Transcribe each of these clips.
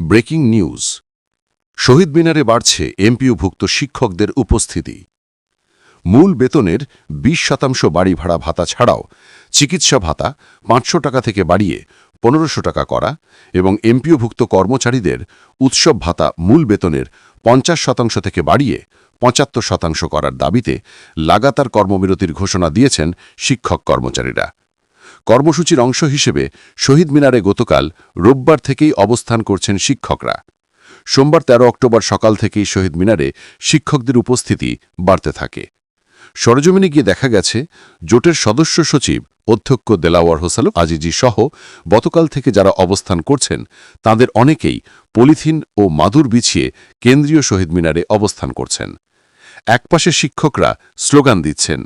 Breaking news. শহীদ মিনারে বাড়ছে এমপিওভুক্ত শিক্ষকদের উপস্থিতি। মূল বেতনের ২০ শতাংশ বাড়ি ভাড়া ভাতা ছাড়াও চিকিৎসা ভাতা পাঁচশো টাকা থেকে বাড়িয়ে পনেরোশো টাকা করা এবং এমপিওভুক্ত কর্মচারীদের উৎসব ভাতা মূল বেতনের পঞ্চাশ শতাংশ থেকে বাড়িয়ে পঁচাত্তর শতাংশ করার দাবিতে লাগাতার কর্মবিরতির ঘোষণা দিয়েছেন শিক্ষক কর্মচারীরা। কর্মসূচির অংশ হিসেবে শহীদ মিনারে গতকাল রোববার থেকেই অবস্থান করছেন শিক্ষকরা। সোমবার ১৩ অক্টোবর সকাল থেকেই শহীদ মিনারে শিক্ষকদের উপস্থিতি বাড়তে থাকে। সরজমিনে গিয়ে দেখা গেছে, জোটের সদস্য সচিব, অধ্যক্ষ দেলাওয়ার হোসালু, আজিজি সহ গতকাল থেকে যারা অবস্থান করছেন, তাদের অনেকেই পলিথিন ও মাদুর বিছিয়ে কেন্দ্রীয় শহীদ মিনারে অবস্থান করছেন। একপাশে শিক্ষকরা স্লোগান দিচ্ছেন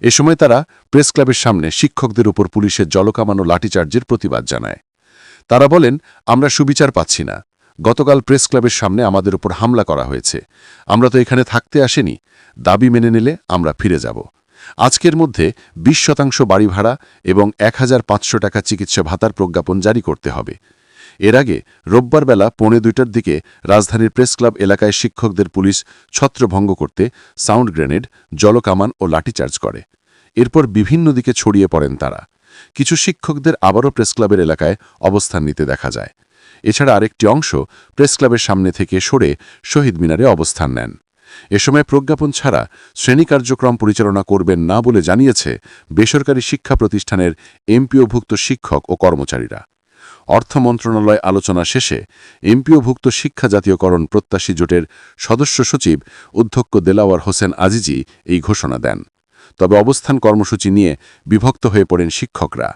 এ সময় তারা প্রেস ক্লাবের সামনে শিক্ষকদের উপর পুলিশের জলকামানো লাঠিচার্জের প্রতিবাদ জানায়। তারা বলেন, আমরা সুবিচার পাচ্ছি না। গতকাল প্রেস ক্লাবের সামনে আমাদের উপর হামলা করা হয়েছে। আমরা তো এখানে থাকতে আসেনি। দাবি মেনে নিলে আমরা ফিরে যাব। আজকের মধ্যে ২০ শতাংশ বাড়ি ভাড়া এবং এক হাজার পাঁচশো টাকা চিকিৎসা ভাতার প্রজ্ঞাপন জারি করতে হবে। এর আগে রোববার বেলা পৌনে দুইটার দিকে রাজধানীর প্রেস ক্লাব এলাকায় শিক্ষকদের পুলিশ ছত্রভঙ্গ করতে সাউন্ড গ্রেনেড, জলকামান ও লাঠিচার্জ করে। এরপর বিভিন্ন দিকে ছড়িয়ে পড়েন তারা। কিছু শিক্ষকদের আবারও প্রেস ক্লাবের এলাকায় অবস্থান নিতে দেখা যায়। এছাড়া আরেকটি অংশ প্রেস ক্লাবের সামনে থেকে সরে শহীদ মিনারে অবস্থান নেন। এ সময় প্রজ্ঞাপন ছাড়া শ্রেণি কার্যক্রম পরিচালনা করবেন না বলে জানিয়েছে বেসরকারি শিক্ষা প্রতিষ্ঠানের এমপিওভুক্ত শিক্ষক ও কর্মচারীরা। অর্থ মন্ত্রণালয় আলোচনা শেষে এমপিওভুক্ত শিক্ষা জাতীয়করণ প্রত্যাশী জোটের সদস্য সচিব অধ্যক্ষ দেলাওয়ার হোসেন আজিজি এই ঘোষণা দেন। তবে অবস্থান কর্মসূচি নিয়ে বিভক্ত হয়ে পড়েন শিক্ষকরা।